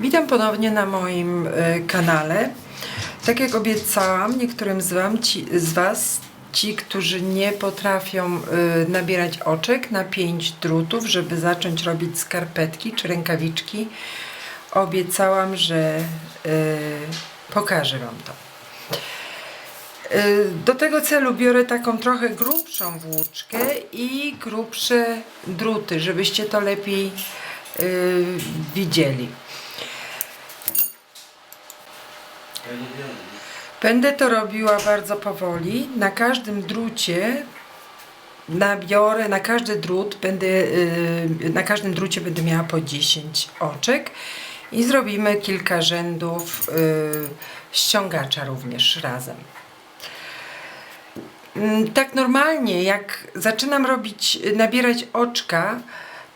Witam ponownie na moim e, kanale. Tak jak obiecałam niektórym z, wam, ci, z Was, ci, którzy nie potrafią e, nabierać oczek na pięć drutów, żeby zacząć robić skarpetki czy rękawiczki, obiecałam, że e, pokażę Wam to. Do tego celu biorę taką trochę grubszą włóczkę i grubsze druty, żebyście to lepiej widzieli. Będę to robiła bardzo powoli. Na każdym drucie nabiorę, na każdy drut będę, yy, na każdym drucie będę miała po 10 oczek i zrobimy kilka rzędów yy, ściągacza również razem. Mm, Tak normalnie, jak zaczynam robić, nabierać oczka,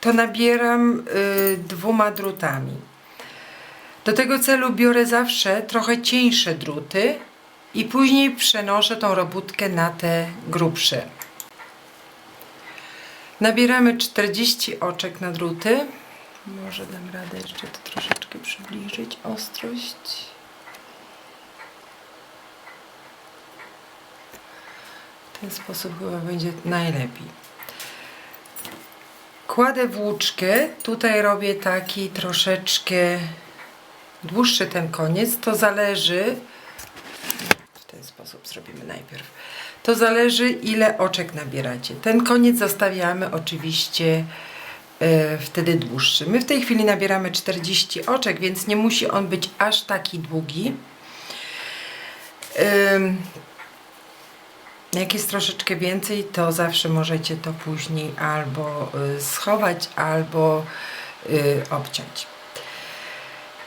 to nabieram y, dwoma drutami. Do tego celu biorę zawsze trochę cieńsze druty i później przenoszę tą robótkę na te grubsze. Nabieramy 40 oczek na druty. Może dam radę jeszcze to troszeczkę przybliżyć, ostrość. W ten sposób chyba będzie najlepiej. Kładę włóczkę, tutaj robię taki troszeczkę dłuższy ten koniec, to zależy, w ten sposób zrobimy najpierw, to zależy ile oczek nabieracie. Ten koniec zostawiamy oczywiście e, wtedy dłuższy. My w tej chwili nabieramy 40 oczek, więc nie musi on być aż taki długi. Jak jest troszeczkę więcej, to zawsze możecie to później albo y, schować, albo y, obciąć.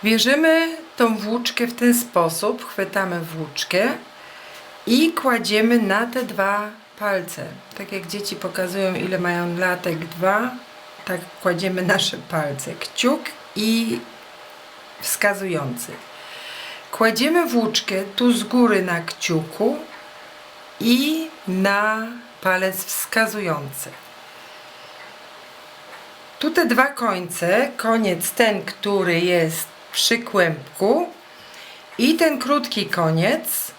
Bierzemy tą włóczkę w ten sposób, chwytamy włóczkę i kładziemy na te dwa palce. Tak jak dzieci pokazują, ile mają latek dwa, tak kładziemy nasze palce. Kciuk i wskazujący. Kładziemy włóczkę tu z góry na kciuku i na palec wskazujący. Tu te dwa końce, koniec ten, który jest przy kłębku i ten krótki koniec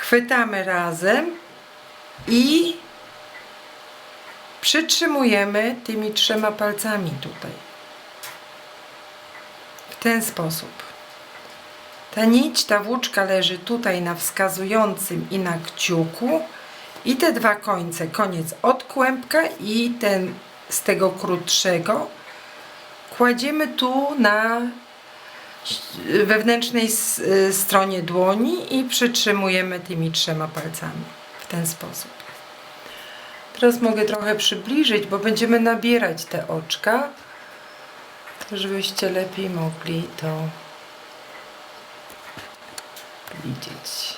chwytamy razem i przytrzymujemy tymi trzema palcami tutaj. W ten sposób. Ta nić, ta włóczka leży tutaj na wskazującym i na kciuku i te dwa końce, koniec od kłębka i ten z tego krótszego kładziemy tu na wewnętrznej y, stronie dłoni i przytrzymujemy tymi trzema palcami w ten sposób. Teraz mogę trochę przybliżyć, bo będziemy nabierać te oczka, żebyście lepiej mogli to widzieć.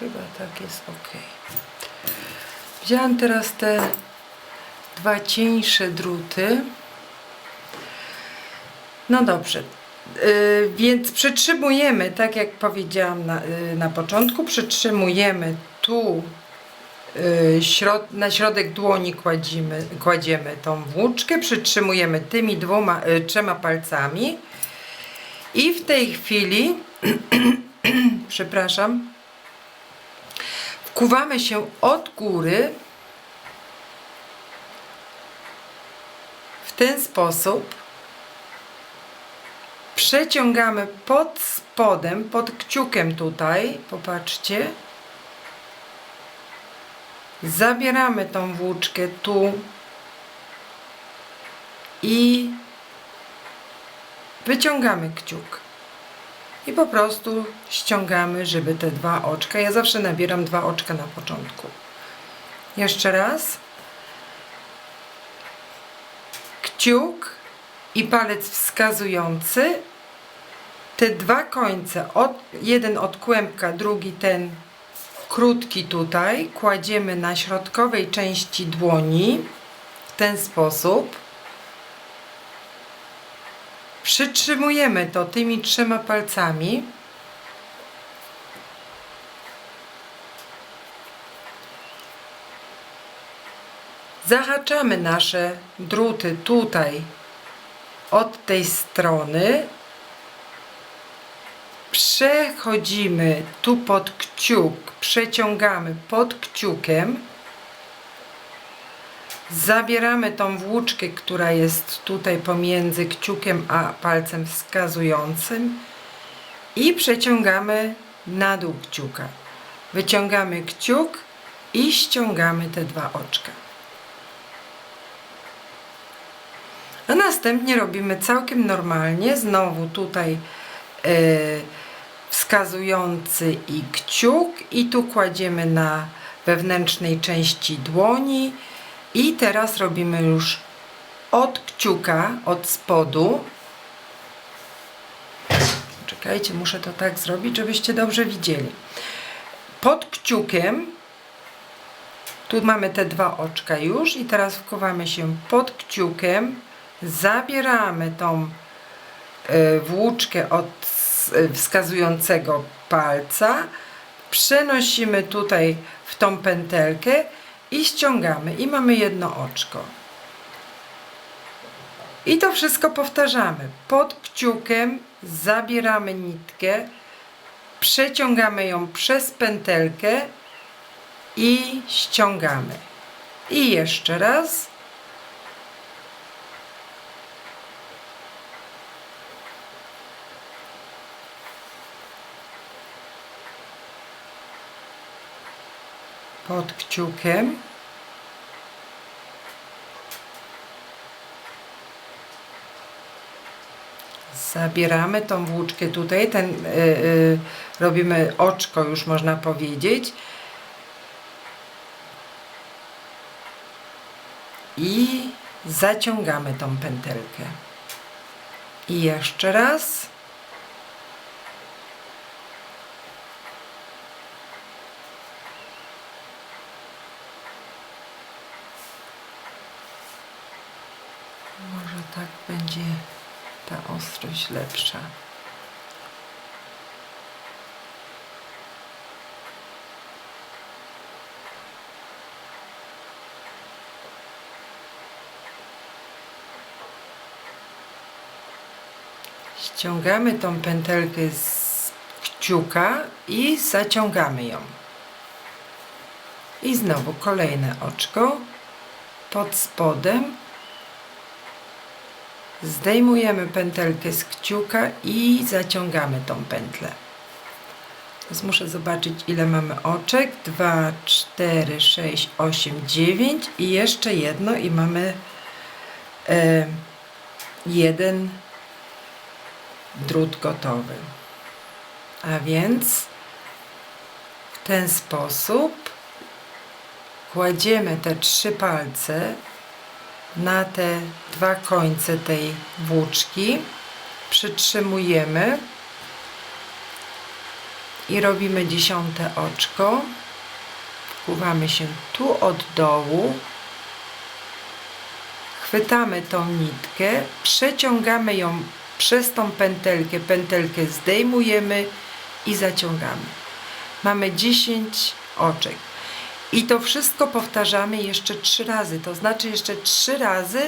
Chyba tak jest ok. Wziąłem teraz te dwa cieńsze druty. No dobrze. Yy, więc przytrzymujemy, tak jak powiedziałam na, yy, na początku, przytrzymujemy tu środ, na środek dłoni kładzimy, kładziemy tą włóczkę, przytrzymujemy tymi dwoma, yy, trzema palcami i w tej chwili przepraszam, wkuwamy się od góry w ten sposób. Przeciągamy pod spodem, pod kciukiem tutaj, popatrzcie. Zabieramy tą włóczkę tu i wyciągamy kciuk. I po prostu ściągamy, żeby te dwa oczka. Ja zawsze nabieram dwa oczka na początku. Jeszcze raz. Kciuk i palec wskazujący. Te dwa końce, od, jeden od kłębka, drugi ten krótki tutaj, kładziemy na środkowej części dłoni w ten sposób. Przytrzymujemy to tymi trzema palcami. Zahaczamy nasze druty tutaj od tej strony przechodzimy tu pod kciuk, przeciągamy pod kciukiem, zabieramy tą włóczkę, która jest tutaj pomiędzy kciukiem a palcem wskazującym i przeciągamy na dół kciuka. Wyciągamy kciuk i ściągamy te dwa oczka. A następnie robimy całkiem normalnie, znowu tutaj e, wskazujący i kciuk i tu kładziemy na wewnętrznej części dłoni i teraz robimy już od kciuka, od spodu. Czekajcie, muszę to tak zrobić, żebyście dobrze widzieli. Pod kciukiem tu mamy te dwa oczka już i teraz wkuwamy się pod kciukiem, zabieramy tą e, włóczkę od e, wskazującego palca, przenosimy tutaj w tą pętelkę i ściągamy i mamy jedno oczko. I to wszystko powtarzamy. Pod kciukiem zabieramy nitkę, przeciągamy ją przez pętelkę i ściągamy. I jeszcze raz. Pod kciukiem. Zabieramy tą włóczkę tutaj, ten, y, y, robimy oczko już można powiedzieć. I zaciągamy tą pętelkę. I jeszcze raz. Może tak będzie ta ostrość lepsza. Ściągamy tą pętelkę z kciuka i zaciągamy ją. I znowu kolejne oczko pod spodem. Zdejmujemy pętelkę z kciuka i zaciągamy tą pętlę. Teraz muszę zobaczyć, ile mamy oczek. 2, 4, 6, 8, 9 i jeszcze jedno i mamy e, jeden drut gotowy. A więc w ten sposób kładziemy te trzy palce na te dwa końce tej włóczki, przytrzymujemy i robimy dziesiąte oczko. Wkuwamy się tu od dołu, chwytamy tą nitkę, przeciągamy ją przez tą pętelkę, pętelkę zdejmujemy i zaciągamy. Mamy 10 oczek. I to wszystko powtarzamy jeszcze trzy razy. To znaczy jeszcze trzy razy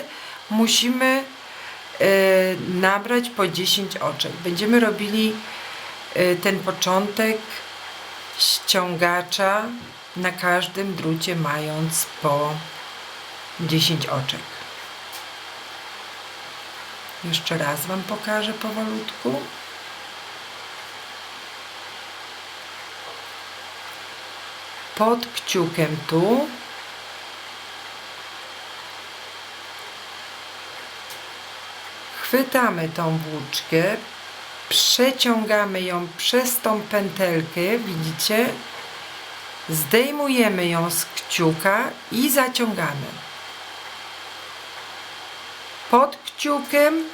musimy e, nabrać po 10 oczek. Będziemy robili e, ten początek ściągacza na każdym drucie mając po 10 oczek. Jeszcze raz Wam pokażę powolutku. Pod kciukiem tu. Chwytamy tą włóczkę, przeciągamy ją przez tą pętelkę, widzicie? Zdejmujemy ją z kciuka i zaciągamy pod kciukiem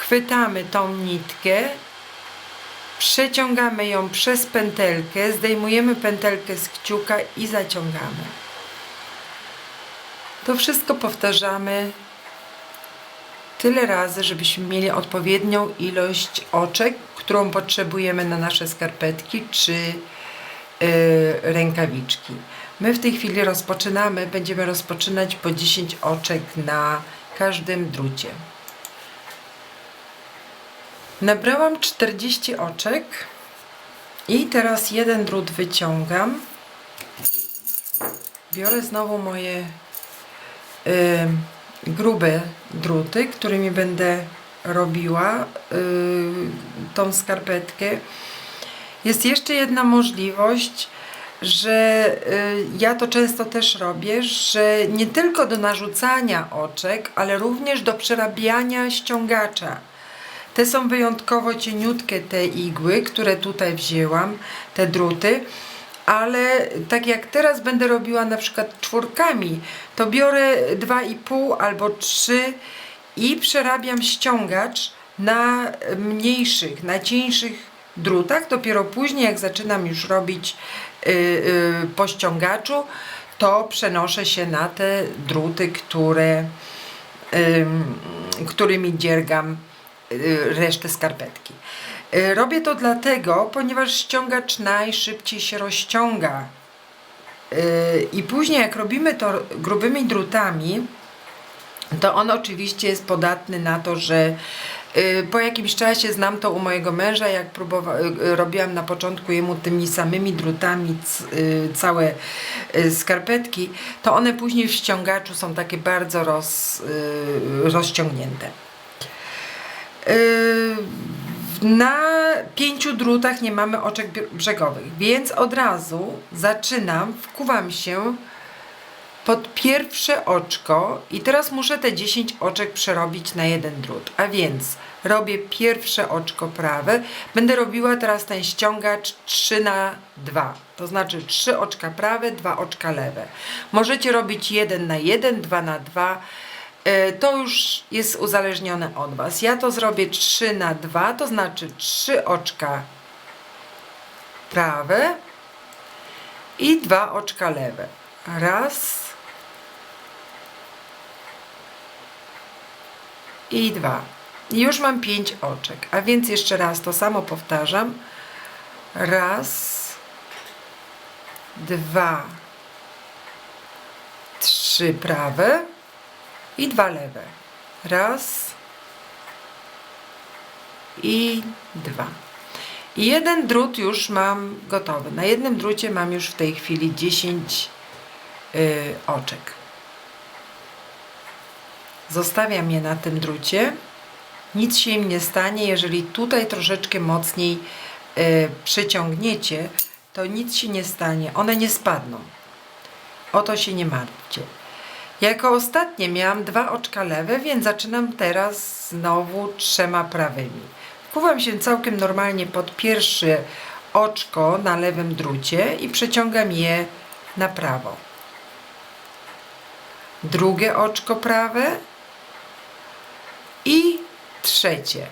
chwytamy tą nitkę, przeciągamy ją przez pętelkę, zdejmujemy pętelkę z kciuka i zaciągamy. To wszystko powtarzamy tyle razy, żebyśmy mieli odpowiednią ilość oczek, którą potrzebujemy na nasze skarpetki czy yy, rękawiczki. My w tej chwili rozpoczynamy, będziemy rozpoczynać po 10 oczek na każdym drucie. Nabrałam 40 oczek i teraz jeden drut wyciągam. Biorę znowu moje y, grube druty, którymi będę robiła y, tą skarpetkę. Jest jeszcze jedna możliwość, że y, ja to często też robię, że nie tylko do narzucania oczek, ale również do przerabiania ściągacza. Te są wyjątkowo cieniutkie te igły, które tutaj wzięłam, te druty, ale tak jak teraz będę robiła na przykład czwórkami, to biorę 2,5 albo 3 i przerabiam ściągacz na mniejszych, na cieńszych drutach. Dopiero później, jak zaczynam już robić yy, yy, po ściągaczu, to przenoszę się na te druty, które, ym, którymi dziergam resztę skarpetki. Y, Robię to dlatego, ponieważ ściągacz najszybciej się rozciąga. Y, I później, jak robimy to grubymi drutami, to on oczywiście jest podatny na to, że y, po jakimś czasie znam to u mojego męża, jak y, robiłam na początku jemu tymi samymi drutami y, całe y, skarpetki, to one później w ściągaczu są takie bardzo roz, y, rozciągnięte. Y, Na pięciu drutach nie mamy oczek brzegowych, więc od razu zaczynam, wkuwam się pod pierwsze oczko i teraz muszę te 10 oczek przerobić na jeden drut. A więc robię pierwsze oczko prawe. Będę robiła teraz ten ściągacz 3 na 2. To znaczy 3 oczka prawe, 2 oczka lewe. Możecie robić 1 na 1, 2 na 2. E, To już jest uzależnione od Was. Ja to zrobię 3 na 2, to znaczy 3 oczka prawe i 2 oczka lewe. Raz i dwa. I już mam pięć oczek. A więc jeszcze raz to samo powtarzam. Raz, dwa, trzy prawe i dwa lewe. Raz i dwa. I jeden drut już mam gotowy. Na jednym drucie mam już w tej chwili 10 y, oczek. Zostawiam je na tym drucie. Nic się im nie stanie, jeżeli tutaj troszeczkę mocniej y, przyciągniecie, to nic się nie stanie. One nie spadną. O to się nie martwcie. Jako ostatnie miałam dwa oczka lewe, więc zaczynam teraz znowu trzema prawymi. Wkuwam się całkiem normalnie pod pierwsze oczko na lewym drucie i przeciągam je na prawo. Drugie oczko prawe i trzecie.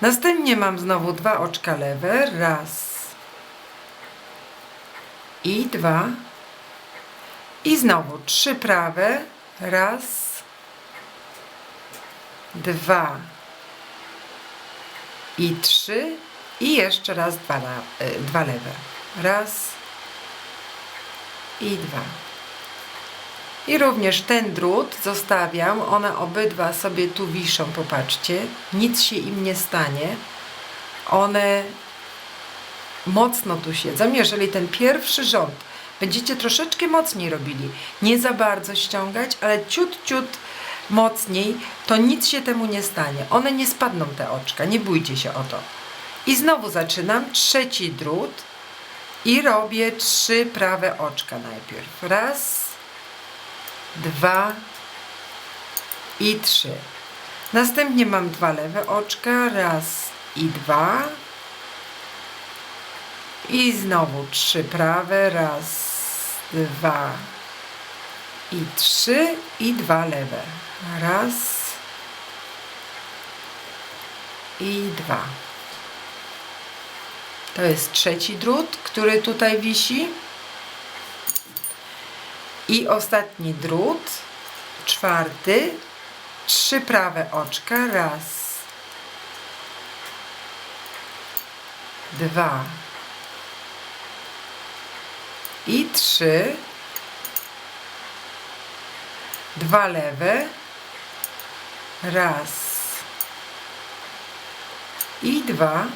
Następnie mam znowu dwa oczka lewe, raz i dwa. I znowu trzy prawe, raz, dwa i trzy. I jeszcze raz dwa, y, dwa lewe. Raz i dwa. I również ten drut zostawiam. One obydwa sobie tu wiszą, popatrzcie. Nic się im nie stanie. One mocno tu siedzą. Jeżeli ten pierwszy rząd będziecie troszeczkę mocniej robili, nie za bardzo ściągać, ale ciut, ciut mocniej, to nic się temu nie stanie. One nie spadną te oczka, nie bójcie się o to. I znowu zaczynam trzeci drut i robię trzy prawe oczka najpierw. Raz, dwa i trzy. Następnie mam dwa lewe oczka, raz i dwa. I znowu trzy prawe, raz, dwa i trzy i dwa lewe. Raz i dwa. To jest trzeci drut, który tutaj wisi. I ostatni drut, czwarty, trzy prawe oczka, raz, dwa i trzy, dwa lewe, raz i dwa.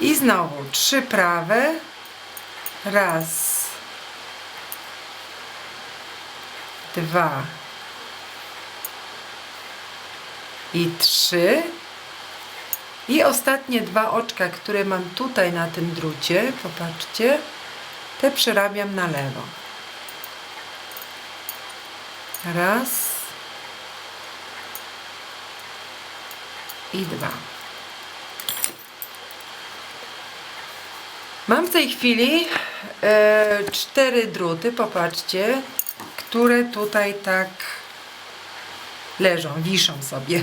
I znowu trzy prawe. Raz. Dwa. I trzy. I ostatnie dwa oczka, które mam tutaj na tym drucie, popatrzcie, te przerabiam na lewo. Raz i dwa. Mam w tej chwili e, cztery druty, popatrzcie, które tutaj tak leżą, wiszą sobie.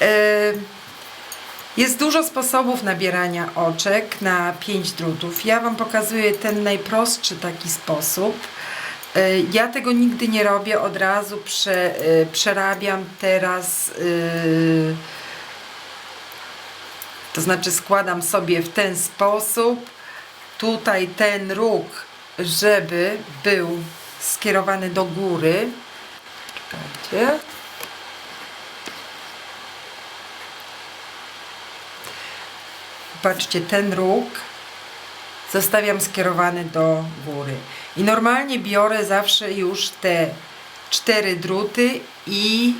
E, jest dużo sposobów nabierania oczek na 5 drutów. Ja Wam pokazuję ten najprostszy taki sposób. E, Ja tego nigdy nie robię, od razu prze, e, przerabiam teraz. e, To znaczy składam sobie w ten sposób tutaj ten róg, żeby był skierowany do góry. Czekajcie. Patrzcie, ten róg zostawiam skierowany do góry. I normalnie biorę zawsze już te cztery druty i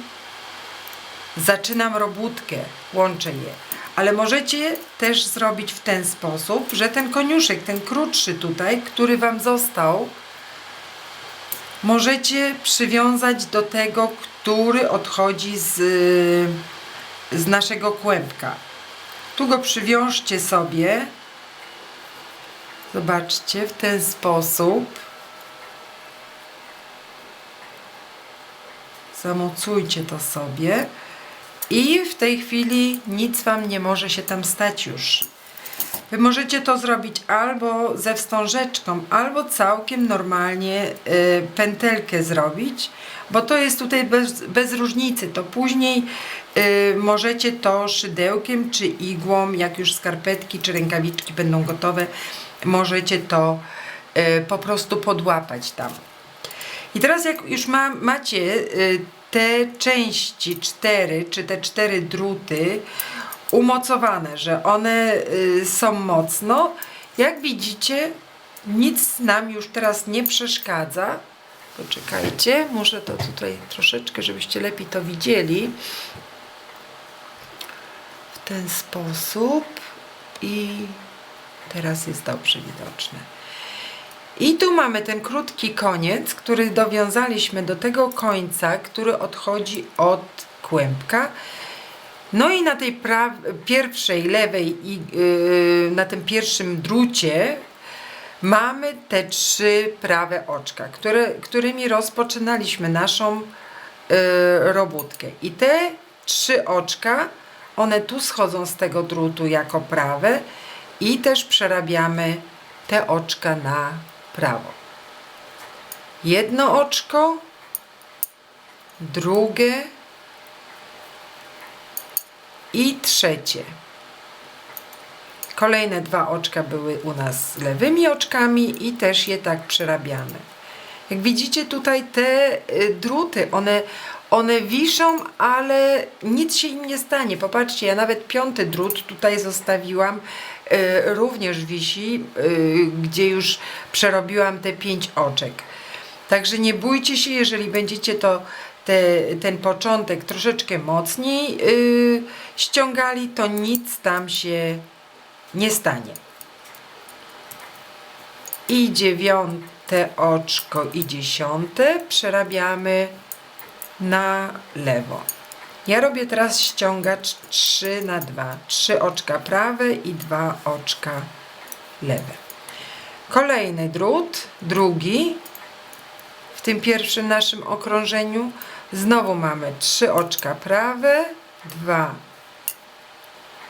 zaczynam robótkę, łączę je. Ale możecie też zrobić w ten sposób, że ten koniuszek, ten krótszy tutaj, który Wam został, możecie przywiązać do tego, który odchodzi z, z naszego kłębka. Tu go przywiążcie sobie. Zobaczcie, w ten sposób. Zamocujcie to sobie. I w tej chwili nic Wam nie może się tam stać już. Możecie to zrobić albo ze wstążeczką, albo całkiem normalnie y, pętelkę zrobić, bo to jest tutaj bez, bez różnicy. To później y, możecie to szydełkiem czy igłą, jak już skarpetki czy rękawiczki będą gotowe, możecie to y, po prostu podłapać tam. I teraz jak już ma, macie te części cztery, czy te cztery druty umocowane, że one y, są mocno, jak widzicie, nic nam już teraz nie przeszkadza. Poczekajcie, muszę to tutaj troszeczkę, żebyście lepiej to widzieli. W ten sposób i teraz jest dobrze widoczne. I tu mamy ten krótki koniec, który dowiązaliśmy do tego końca, który odchodzi od kłębka. No i na tej pierwszej, lewej i yy, na tym pierwszym drucie mamy te trzy prawe oczka, które, którymi rozpoczynaliśmy naszą yy, robótkę. I te trzy oczka, one tu schodzą z tego drutu jako prawe i też przerabiamy te oczka na prawo. Jedno oczko, drugie i trzecie. Kolejne dwa oczka były u nas lewymi oczkami i też je tak przerabiamy. Jak widzicie tutaj te y, druty, one, one wiszą, ale nic się im nie stanie. Popatrzcie, ja nawet piąty drut tutaj zostawiłam, y, również wisi, y, gdzie już przerobiłam te pięć oczek. Także nie bójcie się, jeżeli będziecie to te, ten początek troszeczkę mocniej yy, ściągali, to nic tam się nie stanie. I dziewiąte oczko i dziesiąte przerabiamy na lewo. Ja robię teraz ściągacz 3 na 2. 3 oczka prawe i 2 oczka lewe. Kolejny drut, drugi, w tym pierwszym naszym okrążeniu znowu mamy trzy oczka prawe, dwa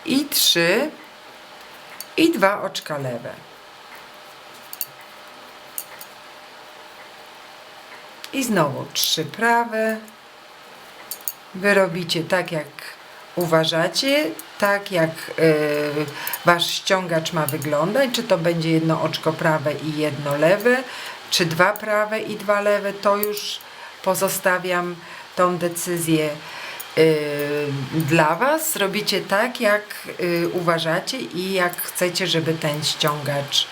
i trzy i dwa oczka lewe. I znowu trzy prawe. Wy robicie tak jak uważacie, tak jak yy, wasz ściągacz ma wyglądać, czy to będzie jedno oczko prawe i jedno lewe, czy dwa prawe i dwa lewe, to już pozostawiam tą decyzję y, dla Was. Robicie tak, jak y, uważacie i jak chcecie, żeby ten ściągacz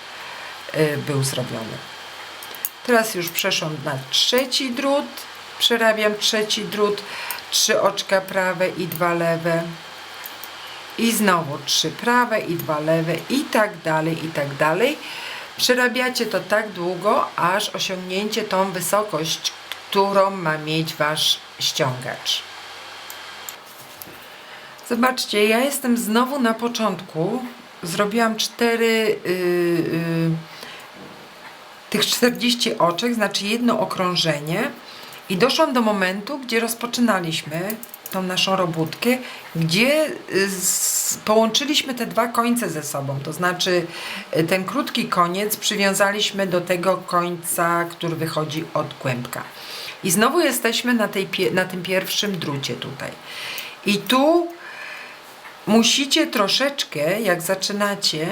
y, był zrobiony. Teraz już przeszłam na trzeci drut. Przerabiam trzeci drut. Trzy oczka prawe i dwa lewe. I znowu trzy prawe i dwa lewe i tak dalej, i tak dalej. Przerabiacie to tak długo, aż osiągnięcie tą wysokość, którą ma mieć Wasz ściągacz. Zobaczcie, ja jestem znowu na początku. Zrobiłam cztery yy, yy, tych 40 oczek, znaczy jedno okrążenie i doszłam do momentu, gdzie rozpoczynaliśmy tą naszą robótkę, gdzie y, połączyliśmy te dwa końce ze sobą, to znaczy y, ten krótki koniec przywiązaliśmy do tego końca, który wychodzi od kłębka. I znowu jesteśmy na, tej, na tym pierwszym drucie tutaj. I tu musicie troszeczkę, jak zaczynacie,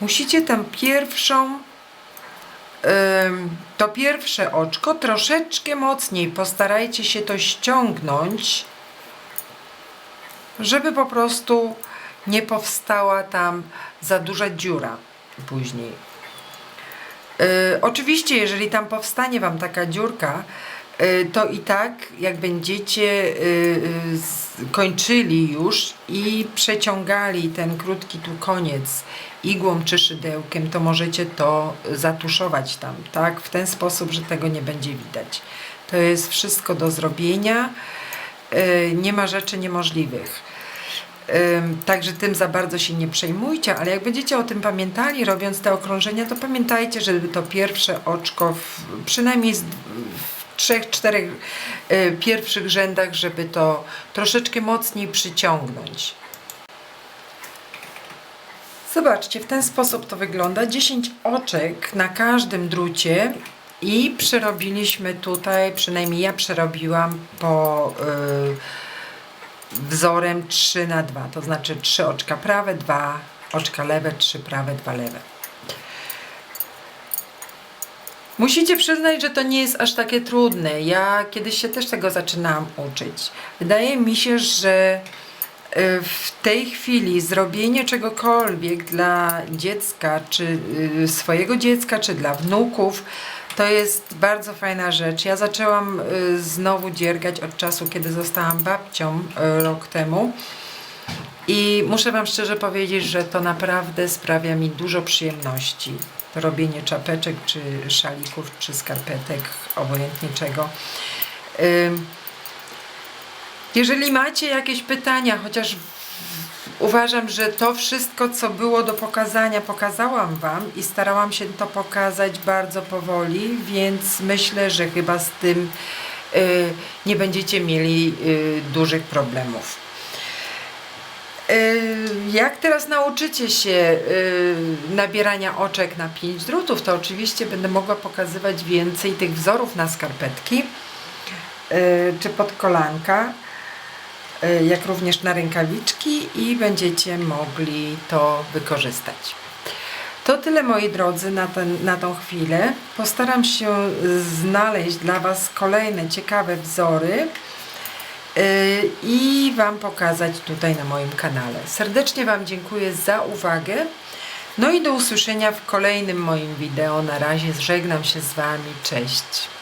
musicie tam pierwszą to pierwsze oczko troszeczkę mocniej postarajcie się to ściągnąć, żeby po prostu nie powstała tam za duża dziura później. Yy, oczywiście, jeżeli tam powstanie Wam taka dziurka, yy, to i tak, jak będziecie z- kończyli już i przeciągali ten krótki tu koniec igłą czy szydełkiem, to możecie to zatuszować tam, tak? W ten sposób, że tego nie będzie widać. To jest wszystko do zrobienia. Nie ma rzeczy niemożliwych. Także tym za bardzo się nie przejmujcie, ale jak będziecie o tym pamiętali, robiąc te okrążenia, to pamiętajcie, żeby to pierwsze oczko w, przynajmniej z, w trzech, czterech y, pierwszych rzędach, żeby to troszeczkę mocniej przyciągnąć. Zobaczcie, w ten sposób to wygląda. 10 oczek na każdym drucie i przerobiliśmy tutaj, przynajmniej ja przerobiłam po y, wzorem 3 na 2, to znaczy 3 oczka prawe, 2 oczka lewe, 3 prawe, 2 lewe. Musicie przyznać, że to nie jest aż takie trudne. Ja kiedyś się też tego zaczynałam uczyć. Wydaje mi się, że y, w tej chwili zrobienie czegokolwiek dla dziecka, czy y, swojego dziecka, czy dla wnuków, to jest bardzo fajna rzecz. Ja zaczęłam y, znowu dziergać od czasu, kiedy zostałam babcią y, rok temu. I muszę Wam szczerze powiedzieć, że to naprawdę sprawia mi dużo przyjemności. Robienie czapeczek, czy szalików, czy skarpetek, obojętnie czego. Jeżeli macie jakieś pytania, chociaż uważam, że to wszystko, co było do pokazania, pokazałam Wam i starałam się to pokazać bardzo powoli, więc myślę, że chyba z tym y, nie będziecie mieli y, dużych problemów. Y, Jak teraz nauczycie się y, nabierania oczek na 5 drutów, to oczywiście będę mogła pokazywać więcej tych wzorów na skarpetki y, czy pod kolanka, jak również na rękawiczki i będziecie mogli to wykorzystać. To tyle moi drodzy na, ten, na tą chwilę. Postaram się znaleźć dla Was kolejne ciekawe wzory yy, i Wam pokazać tutaj na moim kanale. Serdecznie Wam dziękuję za uwagę. No i do usłyszenia w kolejnym moim wideo. Na razie żegnam się z Wami. Cześć.